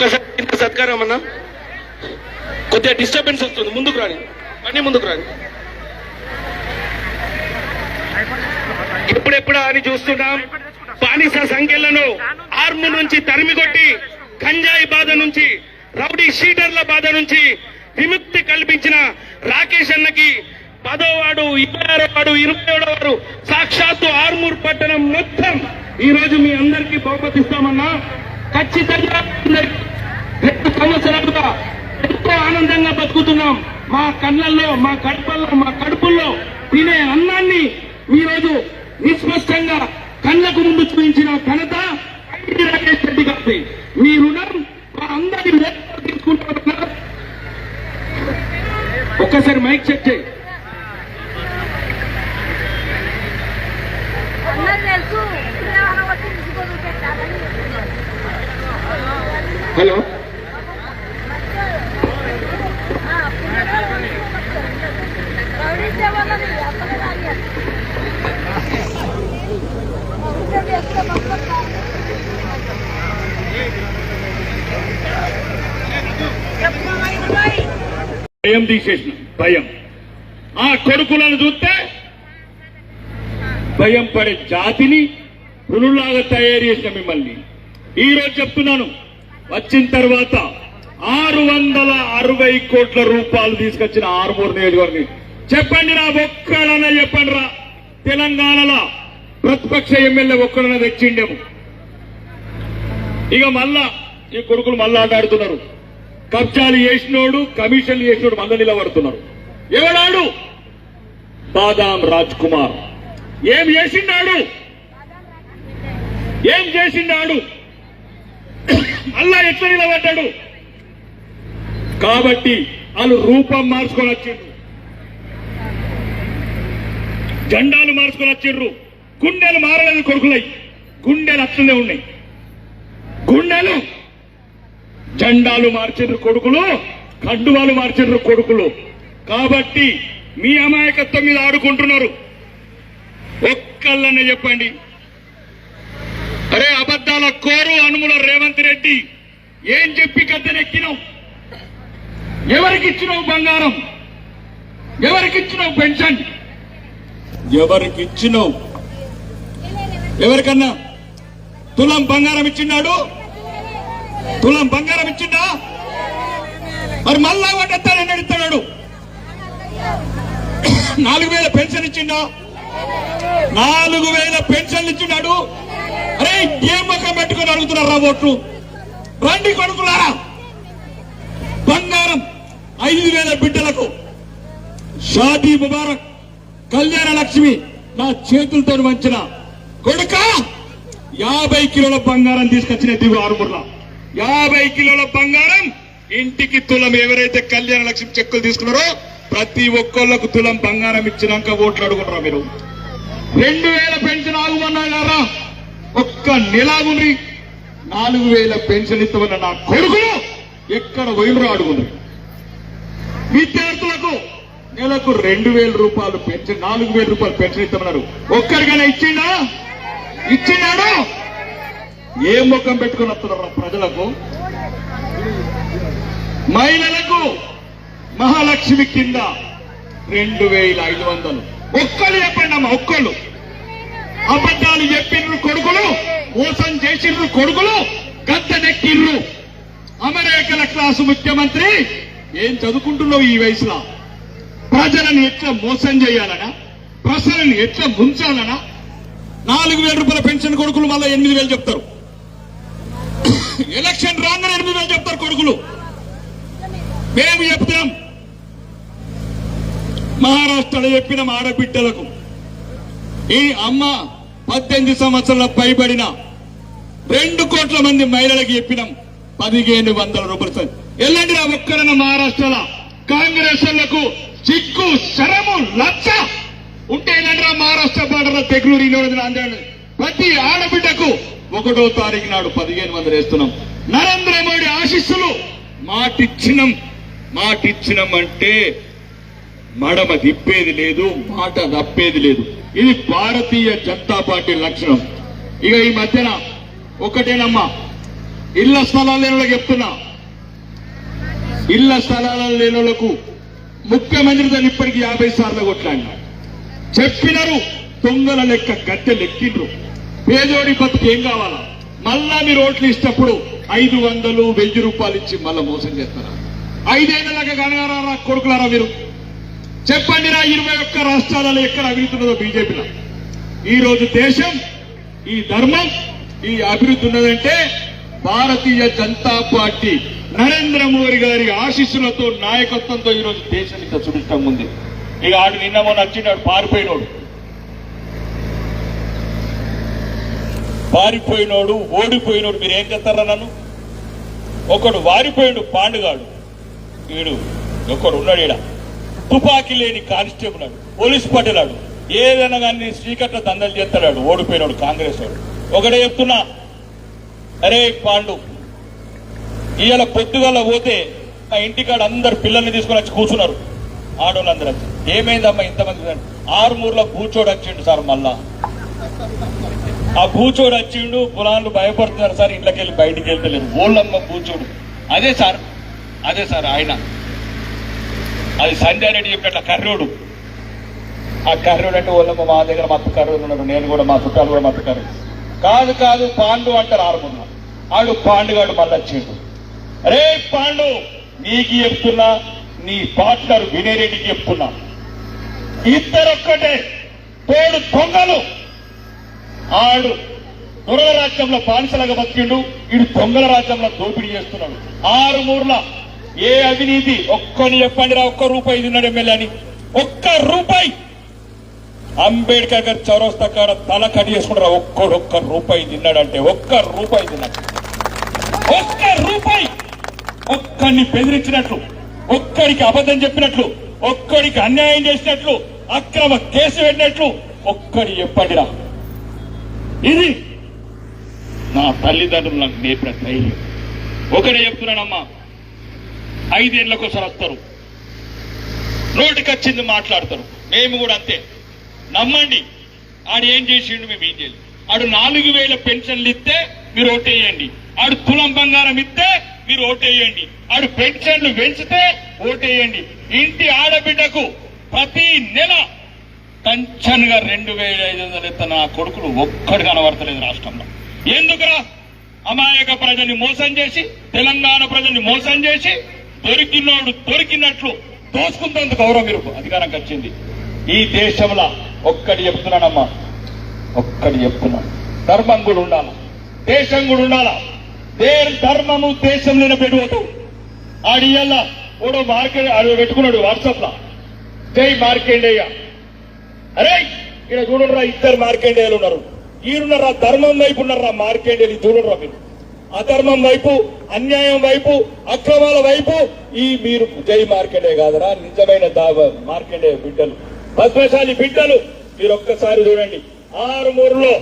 సత్కారం అన్నా. కొద్దిగా డిస్టర్బెన్స్ వస్తుంది. ముందుకు రాని. అన్ని ముందుకు రాని. ఎప్పుడెప్పుడా అని చూస్తున్నాం? బానిస సంఖ్యలను ఆర్ము నుంచి తరిమికొట్టి గంజాయి బాధ నుంచి రౌడీ షీటర్ల బాధ నుంచి విముక్తి కల్పించిన రాకేష్ అన్నకి పదో వాడు ఇరవై ఆరో వాడు ఇరవై ఏడో వాడు సాక్షాత్తు ఆర్మూర్ పట్టణం మొత్తం ఈ రోజు మీ అందరికీ బహుమతిస్తామన్నా. ఖచ్చితంగా రెండు సంవత్సరాలుగా ఎంతో ఆనందంగా బతుకుతున్నాం. మా కళ్ళల్లో మా కడుపుల్లో మా కడుపుల్లో తినే అన్నాన్ని ఈరోజు నిస్పష్టంగా కళ్ళకు ముందు చూపించిన ఘనత ఐటీ రాజేష్ రెడ్డి గారి మీ రుణం మా అందరి వేదికగా ఒక్కసారి మైక్ చెక్ చేయి. తెలుసు విజయవాడ వచ్చి తీసుకొని పెట్టాలని హలో రౌడీసే వాళ్ళని అసలే రానియరు. ఊరికే చేస్తే మొత్తం కాదు. చెప్పు మరి హలో. భయం తీసేసిన భయం. ఆ కొడుకులను చూస్తే భయం పడే జాతిని పులులాగా తయారు చేసిన మిమ్మల్ని. ఈ రోజు చెప్తున్నాను వచ్చిన తర్వాత ఆరు వందల అరవై కోట్ల రూపాయలు తీసుకొచ్చిన ఆరుమూరు నియోజకవర్గం చెప్పండి నా ఒక్కడన్నా చెప్పండి రా. తెలంగాణలో ప్రతిపక్ష ఎమ్మెల్యే ఒక్కడన్నా తెచ్చిండేము. ఇక మళ్ళా ఈ కొడుకులు మళ్ళా ఆడాడుతున్నారు. కబ్జాలు చేసినోడు కమిషన్లు చేసినోడు మళ్ళా నిలబడుతున్నారు. ఎవడాడు? బాదాం రాజ్ కుమార్ ఏం చేసిండాడు? ఏం చేసిండాడు? మళ్ళా ఎట్లా నిలబడ్డాడు కాబట్టి వాళ్ళు రూపం మార్చుకొని వచ్చిండ్రు జెండాలు మార్చుకొని వచ్చిండ్రు గుండెలు మారలేదు కొడుకులై. గుండెలు అట్లనే ఉన్నాయి. గుండెలు. జెండాలు మార్చిండ్రు కొడుకులు కండువాలు మార్చిండ్రు కొడుకులు. కాబట్టి మీ అమాయకత్వం మీద ఆడుకుంటున్నారు. ఒక్కళ్ళనే చెప్పండి. అరే అబద్ధాల కోరు అనుముల రేవంత్ రెడ్డి. ఏం చెప్పి గద్దెనెక్కినావు? ఎవరికిచ్చినావు బంగారం? ఎవరికిచ్చినావు పెన్షన్? ఎవరికిచ్చినావు? ఎవరికన్నా? తులం బంగారం ఇచ్చినాడు తులం బంగారం ఇచ్చిండా మరి మళ్ళా వడ్డెత్తాడని అడుగుతున్నాడు నాలుగు వేల పెన్షన్ ఇచ్చిండా నాలుగు వేల పెన్షన్లు ఇచ్చినాడు అరే ఏ ముఖం పెట్టుకొని అడుగుతున్నారా ఓట్లు? రండి కొడుకులారా. బంగారం ఐదు వేల బిడ్డలకు షాదీ ముబారక్ కళ్యాణ లక్ష్మి నా చేతులతో వంచిన కొడుక యాభై కిలోల బంగారం తీసుకొచ్చిన దిగు ఆరుమూర్ల. యాభై కిలోల బంగారం ఇంటికి తులం ఎవరైతే కళ్యాణ లక్ష్మి చెక్కులు తీసుకున్నారో ప్రతి ఒక్కళ్ళకు తులం బంగారం ఇచ్చినాక ఓట్లు అడుగుతారా మీరు? రెండు వేల పెన్షన్ ఆగుమన్నారా ఒక్క నెలాగుండ్రి నాలుగు వేల పెన్షన్ ఇస్తామన్న నా కొడుకులు ఎక్కడ పోయినరో అడుగుండ్రి విద్యార్థులకు నెలకు రెండు వేల రూపాయలు పెన్షన్ నాలుగు వేల రూపాయలు పెన్షన్ ఇస్తామన్నారు ఒక్కరికైనా ఇచ్చిండా? ఇచ్చినాడు ఏ ముఖం పెట్టుకుని వస్తున్నారు ప్రజలకు? మహిళలకు మహాలక్ష్మి కింద రెండు వేల ఐదు వందలు. ఒక్కళ్ళు చెప్పండి అమ్మ ఒక్కళ్ళు. అబద్ధాలు చెప్పిర్రు కొడుకులు మోసం చేసిర్రు కొడుకులు గద్దెనెక్కిర్రు అమరేకల క్లాసు ముఖ్యమంత్రి ఏం చదువుకుంటున్నావు ఈ వయసులో? ప్రజలను ఎట్లా మోసం చేయాలనా? ప్రజలను ఎట్లా ముంచాలనా? నాలుగు వేల రూపాయల పెన్షన్ కొడుకులు మళ్ళీ ఎనిమిది వేలు చెప్తారు. ఎలక్షన్ రాగానే ఎనిమిది వేలు చెప్తారు కొడుకులు. మేము చెప్తాం. మహారాష్ట్రలో చెప్పిన ఆడబిడ్డలకు ఈ అమ్మ పద్దెనిమిది సంవత్సరాల పైబడిన రెండు కోట్ల మంది మహిళలకు చెప్పినాం. పదిహేను వందల రూపాయలు ఎల్లండి రా ఒక్కడన మహారాష్ట్రలో కాంగ్రెస్ చిక్కు శరము లచ్చ ఉంటే ఎల్లండి రా మహారాష్ట్ర బార్డర్ తెగులు ఈరోజు ఆంధ్ర ప్రతి ఆడబిడ్డకు ఒకటో తారీఖు నాడు పదిహేను వందలు వేస్తున్నాం. నరేంద్ర మోడీ ఆశీస్సులు. మాటిచ్చినం. మాటిచ్చినం అంటే మడమ తిప్పేది లేదు మాట తప్పేది లేదు. ఇది భారతీయ జనతా పార్టీ లక్షణం. ఇక ఈ మధ్యన ఒకటేనమ్మా ఇళ్ళ స్థలాలు లేని చెప్తున్నా. ఇళ్ళ లేనోళ్ళకు ముఖ్యమంత్రి ముఖ్యమంత్రితో ఇప్పటికి యాభై సార్లు కొట్లాడినా. చెప్పినారు దొంగల లెక్క గట్టె లెక్కిండ్రు. పేదోడి బతుకు ఏం కావాలా? మళ్ళా మీరు ఓట్లు ఇచ్చినప్పుడు ఐదు వందలు వెయ్యి రూపాయలు ఇచ్చి మళ్ళా మోసం చేస్తారా? ఐదేళ్ళగా కనగారా కొడుకులారా మీరు? చెప్పండి రా ఇరవై ఒక్క రాష్ట్రాలలో ఎక్కడ అభివృద్ధి ఉన్నదో బీజేపీలో. ఈరోజు దేశం ఈ ధర్మం ఈ అభివృద్ధి ఉన్నదంటే భారతీయ జనతా పార్టీ నరేంద్ర మోడీ గారి ఆశీస్సులతో నాయకత్వంతో ఈరోజు దేశానికి దేశం సుభిష్టం ఉంది. ఇక ఆడు నిన్నమో నచ్చినాడు వచ్చినాడు పారిపోయినోడు. పారిపోయినోడు ఓడిపోయినోడు మీరు ఏం చేస్తారా నన్ను? ఒకడు వారిపోయాడు పాండుగాడు. వీడు ఒకడు ఉన్నాడు ఈడ. తుపాకీ లేని కానిస్టేబుల్ ఆడు పోలీస్ పట్టేలాడు ఏదైనా కానీ శ్రీకట్ల దందలు చేస్తాడు ఓడిపోయినాడు కాంగ్రెస్ వాడు. ఒకడే చెప్తున్నా అరే పాండు ఇవాళ పొద్దుగల పోతే మా ఇంటికాడ అందరు పిల్లల్ని తీసుకుని వచ్చి కూర్చున్నారు. ఆడోళ్ళందరూ వచ్చి ఏమైందమ్మా ఇంతమంది ఆరుమూరులో కూర్చోడు వచ్చిండు సార్ మళ్ళా. ఆ బూచోడు వచ్చిండు పొలాలు భయపడుతున్నారు సార్ ఇంట్లోకి వెళ్ళి బయటికి వెళ్తలేరు ఓళ్ళమ్మ కూర్చోడు అదే సార్ అదే సార్ ఆయన. అది సంజయ్ రెడ్డి చెప్పినట్ల కర్రోడు. ఆ కర్రోడు అంటే వాళ్ళ మా దగ్గర మత్తు కర్రోడు ఉన్నాడు. నేను కూడా మా చుట్టాలు కూడా మత్తు కర్రోడు కాదు కాదు పాండు అంటారు ఆరుమున్నా ఆడు పాండుగాడు మళ్ళీ వచ్చిండు రే పాండు నీకు చెప్తున్నా నీ పార్ట్నర్ వినయరెడ్డికి చెప్తున్నా. ఇద్దరొక్కటే తోడు దొంగలు. ఆడు దొరల రాజ్యంలో బానిసలుగా బతికిండు ఇడు దొంగల రాజ్యంలో దోపిడీ చేస్తున్నాడు. ఆరు మూర్ల ఏ అవినీతి? ఒక్కని చెప్పండి రా ఒక్క రూపాయి తిన్నాడు ఎమ్మెల్యే అని ఒక్క రూపాయి! అంబేద్కర్ గారి చౌరస్తా కాడ తల కట్ చేసుకుంటారా? ఒక్కడు ఒక్క రూపాయి తిన్నాడంటే ఒక్క రూపాయి తిన్నాడు. ఒక్క రూపాయి! ఒక్కడిని బెదిరించినట్లు ఒక్కడికి అబద్ధం చెప్పినట్లు ఒక్కడికి అన్యాయం చేసినట్లు అక్రమ కేసు పెట్టినట్లు ఒక్కడి చెప్పండిరా. ఇది నా తల్లిదండ్రులు నాకు నేర్పిన ధైర్యం. ఒకటే చెప్తున్నానమ్మా. ఐదేళ్ళకు ఒకసారి వస్తారు. నోటికొచ్చింది మాట్లాడతారు. మేము కూడా అంతే. నమ్మండి. ఆడు ఏం చేసిండు మేము ఏం చేయాలి ఆడు నాలుగు వేల పెన్షన్లు ఇస్తే మీరు ఓటేయండి ఆడు తులం బంగారం ఇస్తే మీరు ఓటేయండి ఆడు పెన్షన్లు పెంచితే ఓటేయండి ఇంటి ఆడబిడ్డకు ప్రతి నెల టంచన్గా రెండు వేల ఐదు వందలు ఎత్త నా కొడుకులు ఒక్కడు కనబడతలేదు రాష్ట్రంలో. ఎందుకురా? అమాయక ప్రజల్ని మోసం చేసి తెలంగాణ ప్రజల్ని మోసం చేసి దొరికినోడు దొరికినట్లు దోసుకుంటేందుకు గౌరవం మీరు అధికారంకి వచ్చింది ఈ దేశంలో ఒక్కటి చెప్తున్నానమ్మా ఒక్కటి చెప్తున్నాను ధర్మం కూడా ఉండాలి? దేశం కూడా ఉండాలా? దే ధర్మము దేశం లేని పెట్టుకోతావు ఆడియల్ల ఓడో మార్కెట్ ఆడు పెట్టుకున్నాడు వాట్సాప్లో. జై మార్కెండేయ అరే ఇక్కడ చూడరా ఇద్దరు మార్కెండేయాలు ఉన్నారు. ఈరున్నారా ధర్మం వైపు ఉన్నారా మార్కెండేయులు చూడరా మీరు? అధర్మం వైపు అన్యాయం వైపు అక్రమాల వైపు ఈ మీరు జై మార్కెండే కాదరా నిజమైన దావ మార్కెండే బిడ్డలు. పద్మశాలి బిడ్డలు మీరు ఒక్కసారి చూడండి. ఆరు మూరులో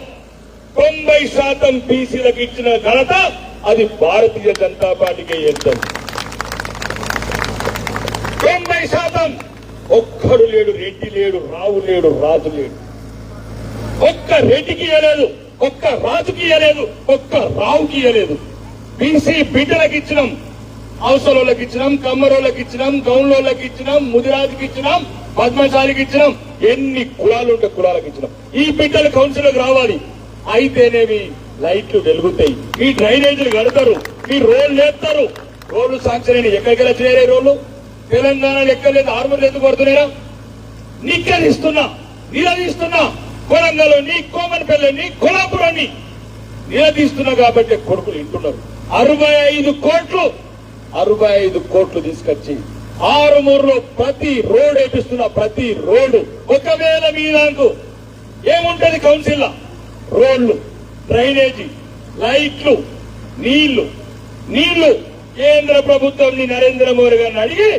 తొంభై శాతం బీసీలకు ఇచ్చిన ఘనత అది భారతీయ జనతా పార్టీకే వెళ్తుంది తొంభై శాతం ఒక్కడు లేడు రెడ్డి లేడు రావు లేడు రాజు లేడు. ఒక్క రెడ్డికి ఇయ్యలేదు. ఒక్క రాజుకి ఇయ్యలేదు ఒక్క రావుకి ఇయ్యలేదు. బీసీ బిడ్డలకు ఇచ్చినాం అవసరంలోకి ఇచ్చినాం కమ్మరోళ్ళకి ఇచ్చినాం గౌన్లోళ్ళకి ఇచ్చినాం ముదిరాజుకి ఇచ్చినాం పద్మశాలికి ఇచ్చినాం ఎన్ని కులాలు ఉంటే కులాలకు ఇచ్చినాం. ఈ బిడ్డలు కౌన్సిల్కి రావాలి. అయితేనేవి లైట్లు వెలుగుతాయి. ఈ డ్రైనేజీలు కడతారు ఈ రోడ్లు వేస్తారు రోడ్లు సాంక్షన్ అయినాయి. ఎక్కడికి వచ్చినాయి రోడ్లు? తెలంగాణలో ఎక్కడ లేదు ఆర్మర్లు ఎందుకు పడుతున్నారా నిక్కరిస్తున్నా నిలదీస్తున్నా. కొరంగల్ని కోమన్పల్లిని కొలాపురాన్ని నిలదీస్తున్నా కాబట్టి కొడుకులు వింటున్నారు అరవై ఐదు కోట్లు అరవై ఐదు కోట్లు తీసుకొచ్చి ఆరుమూరులో ప్రతి రోడ్ వేపిస్తున్న ప్రతి రోడ్డు. ఒకవేళ మీ నాకు ఏముంటది కౌన్సిల్ రోడ్లు డ్రైనేజీ లైట్లు నీళ్ళు. నీళ్ళు కేంద్ర ప్రభుత్వం నరేంద్ర మోడీ గారిని అడిగి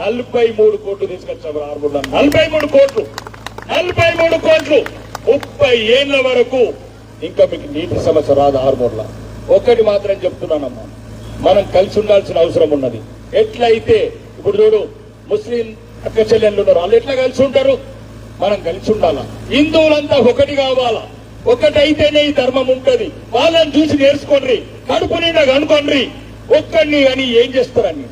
నలభై మూడు కోట్లు తీసుకొచ్చాము ఆరుమూరులో నలభై మూడు కోట్లు నలభై మూడు కోట్లు. ముప్పై ఏళ్ళ వరకు ఇంకా మీకు నీటి సమస్య రాదు ఆరుమూర్ల. ఒక్కటి మాత్రం చెప్తున్నానమ్మా. మనం కలిసి ఉండాల్సిన అవసరం ఉన్నది. ఎట్లయితే ఇప్పుడు చూడు ముస్లిం అక్క చెల్లెళ్ళు ఉన్నారు. వాళ్ళు ఎట్లా కలిసి ఉంటారు? మనం కలిసి ఉండాలా? హిందువులంతా ఒకటి కావాలా? ఒకటైతేనే ఈ ధర్మం ఉంటది. వాళ్ళని చూసి నేర్చుకోండి. కడుపు నిండా కనుకోండి ఒక్కడిని అని ఏం చేస్తారని.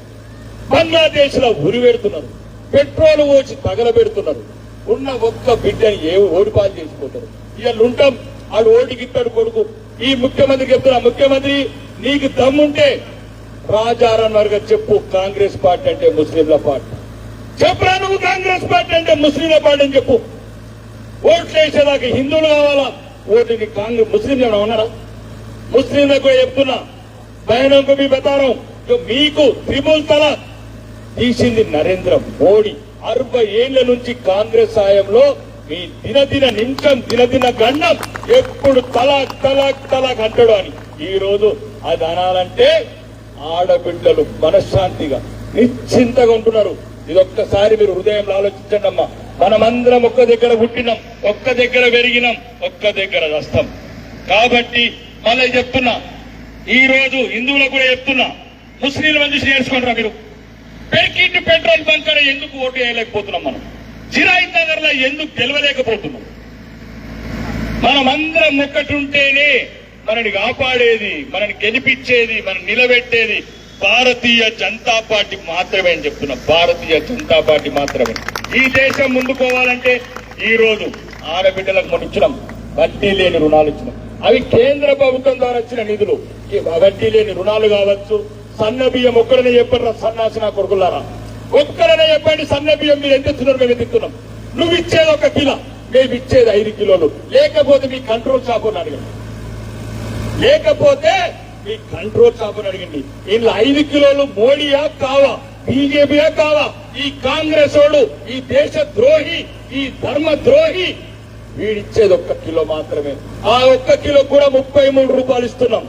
బంగ్లాదేశ్లో ఉరి పెడుతున్నారు. పెట్రోల్ పోసి తగలబెడుతున్నారు. ఉన్న ఒక్క బిడ్డని ఏ ఓడిపాలు చేసిపోతారు ఇవాళ ఉంటాం ఆడు ఓటికి ఇస్తాడు కొడుకు. ఈ ముఖ్యమంత్రి చెప్తున్నా ముఖ్యమంత్రి నీకు దమ్ముంటే రాజారాం వర్గ చెప్పు కాంగ్రెస్ పార్టీ అంటే ముస్లింల పార్టీ. చెప్పరా నువ్వు కాంగ్రెస్ పార్టీ అంటే ముస్లింల పార్టీ అని చెప్పు. ఓట్లు వేసేదాకా హిందువులు కావాలా? ఓటుని కాంగ్రెస్ ముస్లింలు ఏమైనా ఉన్నారా? ముస్లింలకు చెప్తున్నా బయనంకు మీ బతారం మీకు త్రిపుల్ తల తీసింది నరేంద్ర మోడీ. అరవై ఏళ్ళ నుంచి కాంగ్రెస్ సాయంలో మీ దినదిన నిమిషం దినదిన గండం ఎప్పుడు తలాక్ తలాక్ తలాక్ అంటాడు అని. ఈ రోజు అది అనాలంటే ఆడబిడ్డలు మనశ్శాంతిగా నిశ్చింతగా ఉంటున్నారు. ఇది ఒక్కసారి మీరు హృదయంలో ఆలోచించండి అమ్మా. మనమందరం ఒక్క దగ్గర పుట్టినాం ఒక్క దగ్గర పెరిగినాం ఒక్క దగ్గర వస్తాం కాబట్టి మళ్ళీ చెప్తున్నా ఈ రోజు హిందువులకు కూడా చెప్తున్నా ముస్లింల మంది నేర్చుకుంటారా మీరు. పెరికింటి పెట్రోల్ బంక్ ఎందుకు ఓటు వేయలేకపోతున్నాం మనం? జిరాయిత్ నగర్లో ఎందుకు గెలవలేకపోతున్నాం? మనమందరం ముక్కటుంటేనే మనని కాపాడేది మనని గెలిపించేది మనం నిలబెట్టేది భారతీయ జనతా పార్టీ మాత్రమే అని చెప్తున్నా. భారతీయ జనతా పార్టీ మాత్రమే. ఈ దేశం ముందుకోవాలంటే ఈ రోజు ఆడబిడ్డలకు మనం ఇచ్చినాం. వడ్డీ లేని రుణాలు ఇచ్చినాం. అవి కేంద్ర ప్రభుత్వం ద్వారా వచ్చిన నిధులు. వడ్డీ లేని రుణాలు కావచ్చు సన్న బియ్యం ఒక్కడనే చెప్పండి నా కొడుకులారా. ఒక్కడనే చెప్పండి సన్న బియ్యం మీరు ఎంత ఇస్తున్నారు మేము ఎంత నువ్వు ఇచ్చేది ఒక కిలో మేము ఇచ్చేది ఐదు కిలోలు. లేకపోతే మీ కంట్రోల్ షాప్ అని అడగండి లేకపోతే మీ కంట్రోల్ షాప్ అని అడగండి ఇందులో ఐదు కిలోలు మోడీయా కావా బీజేపీయా కావా? ఈ కాంగ్రెస్ వాడు ఈ దేశ ద్రోహి ఈ ధర్మ ద్రోహి వీడిచ్చేది ఒక్క కిలో మాత్రమే. ఆ ఒక్క కిలో కూడా ముప్పై మూడు రూపాయలు ఇస్తున్నాం.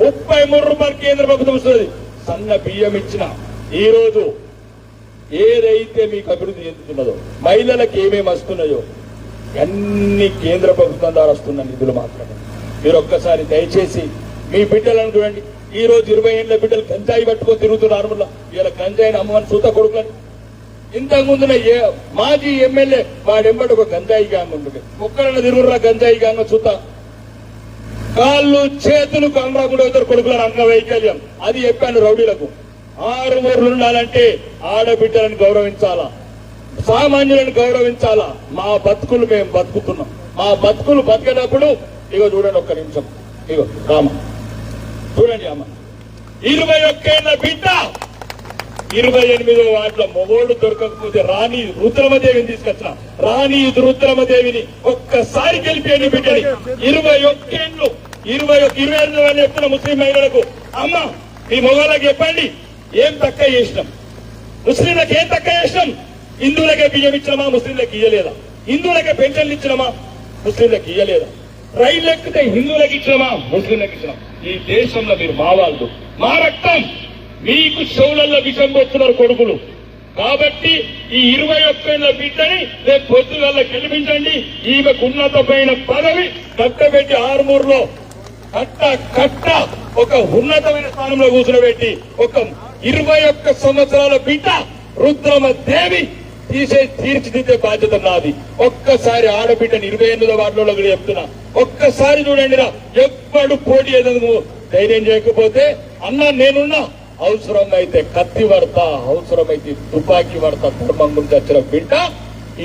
ముప్పై మూడు రూపాయలు కేంద్ర ప్రభుత్వం ఇస్తుంది సన్న బియ్యం ఇచ్చిన ఈ రోజు ఏదైతే మీకు అభివృద్ధి చెందుతున్నదో మహిళలకు ఏమేమి వస్తున్నాయో అన్ని కేంద్ర ప్రభుత్వం ద్వారా వస్తున్న నిధులు మాత్రమే. మీరు ఒక్కసారి దయచేసి మీ బిడ్డలను చూడండి. ఈ రోజు ఇరవై ఏళ్ళ బిడ్డలు గంజాయి పట్టుకొని తిరుగుతున్నారు మళ్ళా ఇలా గంజాయిని అమ్మని సూత కొడుకులని. ఇంతకు ముందున ఏ మాజీ ఎమ్మెల్యే వాడెంబడి ఒక గంజాయి గ్యాంగ్ ఉంటుంది ఒక్కడన్నా తిరుగురా గంజాయి గ్యాంగ్ చూత కాళ్ళు చేతులు కమరాకుండా ఇద్దరు కొడుకులను అంగవైకల్యం అది చెప్పాను రౌడీలకు. ఆరు ఊర్లు ఉండాలంటే ఆడబిడ్డలను గౌరవించాలా? సామాన్యులను గౌరవించాలా? మా బతుకులు మేము బతుకుతున్నాం. మా బతుకులు బతికేటప్పుడు ఇగో చూడండి ఒక్క నిమిషం. ఇగో రామ. చూడండి అమ్మ ఇరవై ఒక్కేళ్ళ బిడ్డ! ఇరవై ఎనిమిదో వాటిలో మొగోడు దొరకకపోతే రాణి రుద్రమదేవిని తీసుకొచ్చిన. రాణి రుద్రమదేవిని ఒక్కసారి గెలిపేయండి బిడ్డని. ఇరవై ఒక్కేళ్ళు ఇరవై ఇరవై ఐదు వాళ్ళు చెప్తున్న ముస్లిం మహిళలకు అమ్మ మీ మొగాళ్ళకి చెప్పండి ఏం తక్కువ చేసినాం? ముస్లింలకు ఏం తక్కువ చేసినాం? హిందువులకే బియ్యం ఇచ్చినమా? ముస్లింలకు ఇయ్యలేదా? హిందువులకే పెన్షన్లు ఇచ్చినమా? ముస్లింలకు ఇయ్యలేదా? రైలు ఎక్కితే హిందువులకు ఇచ్చినమా? ముస్లింలకు ఇచ్చినాం ఈ దేశంలో మీరు మా వాళ్ళు మా రక్తం మీకు చెవులలో విషం పోతున్నారు కొడుకులు. కాబట్టి ఈ ఇరవై ఒక్క బిడ్డని రేపు పొద్దుగల్ల గెలిపించండి. ఈమెకు ఉన్నతమైన పదవి కట్టబెట్టి ఆరుమూరులో కట్ట కట్ట ఒక ఉన్నతమైన స్థానంలో కూర్చునబెట్టి ఒక ఇరవై ఒక్క సంవత్సరాల బిడ్డ రుద్రమ దేవి తీసే తీర్చిదిద్దే బాధ్యత నాది. ఒక్కసారి ఆడబిడ్డని ఇరవై ఎనిమిదో వాటిలో కూడా చెప్తున్నా. ఒక్కసారి చూడండి రా ఎప్పుడు పోటీ ఏదో ధైర్యం చేయకపోతే అన్నా నేనున్నా. అవసరమైతే కత్తి పడత అవసరమైతే తుపాకీ పడత ధర్మం గురించి వచ్చిన బిడ్డ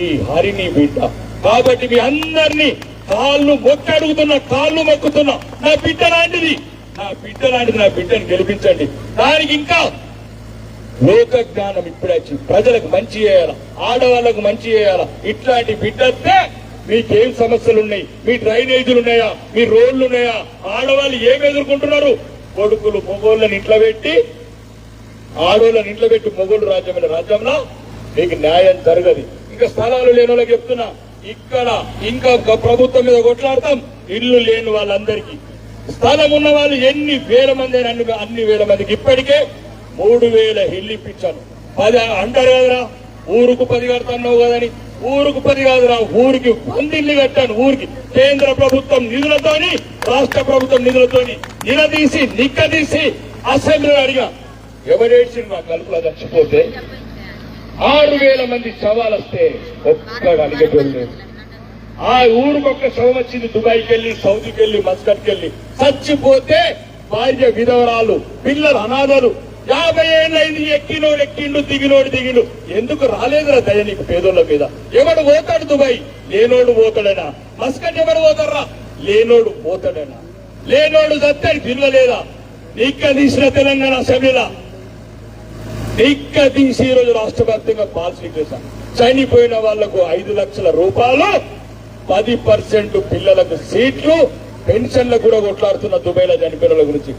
ఈ హరిని బిడ్డ. కాబట్టి మీ అందరినీ కాళ్ళు మొక్కి అడుగుతున్నా కాళ్ళు మొక్కుతున్నా. నా బిడ్డ లాంటిది. నా బిడ్డ లాంటిది నా బిడ్డని గెలిపించండి. దానికి ఇంకా లోక జ్ఞానం ఇప్పుడే వచ్చింది ప్రజలకు మంచి చేయాల? ఆడవాళ్ళకు మంచి చేయాల? ఇట్లాంటి బిడ్డస్తే మీకేం సమస్యలు ఉన్నాయి మీ డ్రైనేజీలు ఉన్నాయా మీ రోడ్లు ఉన్నాయా ఆడవాళ్ళు ఏమి ఎదుర్కొంటున్నారు? కొడుకులు మొగోళ్ళని ఇంట్లో పెట్టి ఆడవాళ్ళని ఇంట్లో పెట్టి మొగోళ్ళు రాజ్యమైన రాజ్యంలో మీకు న్యాయం జరగదు. ఇంకా స్థలాలు లేని వాళ్ళకి చెప్తున్నా. ఇక్కడ ఇంకా ప్రభుత్వం మీద కొట్లాడతాం. ఇల్లు లేని వాళ్ళందరికీ. స్థలం ఉన్న వాళ్ళు ఎన్ని వేల మంది అయినా అన్ని అన్ని వేల మందికి ఇప్పటికే మూడు వేల ఇల్లు ఇప్పించాను పది అంటారు కదరా? ఊరుకు పది కడతాన్నావు కదని. ఊరుకు పది కాదురా. ఊరికి వంద ఇల్లు కట్టాను ఊరికి. కేంద్ర ప్రభుత్వం నిధులతోని రాష్ట్ర ప్రభుత్వం నిధులతోని నిలదీసి నిక్కదీసి అసెంబ్లీలో అడిగా. ఎవరేసి నా కలుపులో చచ్చిపోతే? ఆరు వేల మంది శవాలు వస్తే ఒక్కడు అడిగేటోళ్ళు ఆ ఊరికి ఒక్క శవం వచ్చింది దుబాయ్కి వెళ్ళి సౌదీకి వెళ్ళి మస్కట్కి వెళ్ళి చచ్చిపోతే భార్య విధవరాలు పిల్లలు అనాథలు. యాభై ఏళ్ళైంది ఎక్కినోడు ఎక్కిండు దిగినోడు దిగిండు. ఎందుకు రాలేదురా దయ నీకు పేదోళ్ళ మీద? ఎవడు పోతాడు దుబాయ్? లేనోడు పోతాడనా? మస్కట్ ఎవడు పోతారా లేనోడు పోతాడనా? లేనోడు దత్తని పిల్లలేదా నిక్క తీసిన తెలంగాణ అసెంబ్లీలా? నిక్క తీసి ఈ రోజు రాష్ట్ర వ్యాప్తంగా పాల్ చేశాను చనిపోయిన వాళ్ళకు ఐదు లక్షల రూపాయలు పది పర్సెంట్ పిల్లలకు సీట్లు పెన్షన్లకు కూడా కొట్లాడుతున్న దుబాయ్లో చనిపోయిన గురించి.